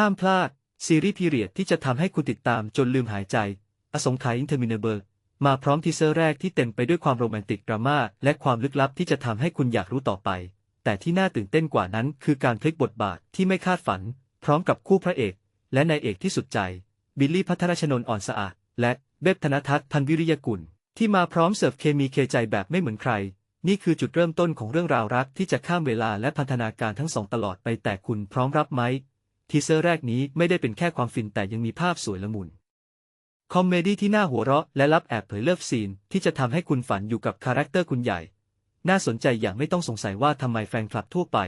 ห้ามพลาด ซีรีส์พีเรียดที่จะทำให้คุณติดตามจนลืมหายใจ อสงไขยอินเทอร์มินเบอร์ มาพร้อมทีเซอร์แรกที่เต็มไปด้วยความโรแมนติกดราม่าและความลึกลับที่จะทำให้คุณอยากรู้ต่อไป แต่ที่น่าตื่นเต้นกว่านั้น คือการพลิกบทบาทที่ไม่คาดฝัน พร้อมกับคู่พระเอก และนายเอกที่สุดใจ บิลลี่พัทรชนนท์อ่อนสะอาด และเบบธนทัศน์พันวิริยกุล ที่มาพร้อมเสิร์ฟเคมีเคใจแบบไม่เหมือนใคร นี่คือจุดเริ่มต้นของเรื่องราวรักที่จะข้ามเวลาและพันธนาการทั้งสองตลอดไปแต่คุณพร้อมรับไหม ทีเซอร์แรกนี้ไม่ได้เป็นแค่ความฟินแต่ยังมีภาพสวยละมุน คอมเมดี้ที่น่าหัวเราะและลับแอบเผยเลิฟซีนที่จะทำให้คุณฝันอยู่กับคาแรคเตอร์คุณใหญ่ น่าสนใจอย่างไม่ต้องสงสัยว่าทำไมแฟนคลับทั่วไป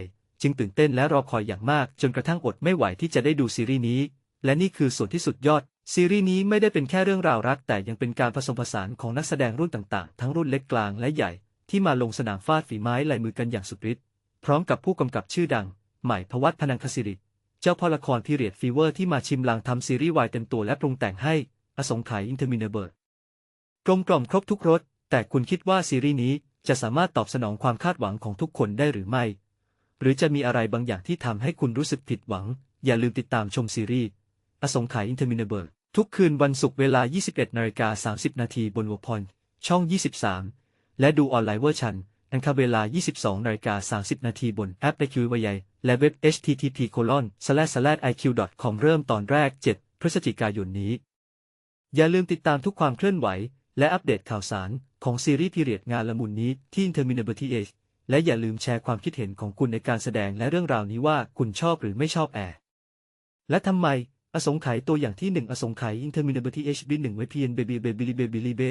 จึงตื่นเต้นและรอคอยอย่างมาก จนกระทั่งอดไม่ไหวที่จะได้ดูซีรีส์นี้ และนี่คือส่วนที่สุดยอด ซีรีส์นี้ไม่ได้เป็นแค่เรื่องราวรัก แต่ยังเป็นการผสมผสานของนักแสดงรุ่นต่างๆ ทั้งรุ่นเล็กกลางและใหญ่ ที่มาลงสนามฟาดฝีไม้ลายมือกันอย่างสุดฤทธิ์พร้อมกับผู้กำกับชื่อดัง ใหม่พวัตพนังคศิริ เจ้าพ่อละครพีเรียดฟีเวอร์ที่มาชิมลางทำซีรีส์วายเต็มตัวและปรุงแต่งให้ อสงไขยอินเทอร์มินเบิร์กลมกล่อมครบทุกรส แต่คุณคิดว่าซีรีส์นี้จะสามารถตอบสนองความคาดหวังของทุกคนได้หรือไม่ หรือจะมีอะไรบางอย่างที่ทำให้คุณรู้สึกผิดหวัง อย่าลืมติดตามชมซีรีส์ อสงไขยอินเทอร์มินเบิร์ทุกคืนวันศุกร์เวลา 21นาฬิกา30 นาทีบนวอพอยช่อง 23 และดูออนไลน์เวอร์ชัน อังคารเวลา 22นาฬิกา30 นาทีบนแอปไอคิววายและเว็บ http://slashiq.com เริ่มตอนแรก 7 พฤศจิกายนนี้ อย่าลืมติดตามทุกความเคลื่อนไหว และอัปเดตข่าวสารของซีรีส์พีเรียดงานละมุนนี้ที่ Interminable TH และอย่าลืมแชร์ความคิดเห็นของคุณในการแสดงและเรื่องราวนี้ว่าคุณชอบหรือไม่ชอบแอร์และทำไม อสงไขยตัวอย่างที่หนึ่งอสงไขย Interminable TH B1 ไว้เพียงเบบีเบบีเบบีเบ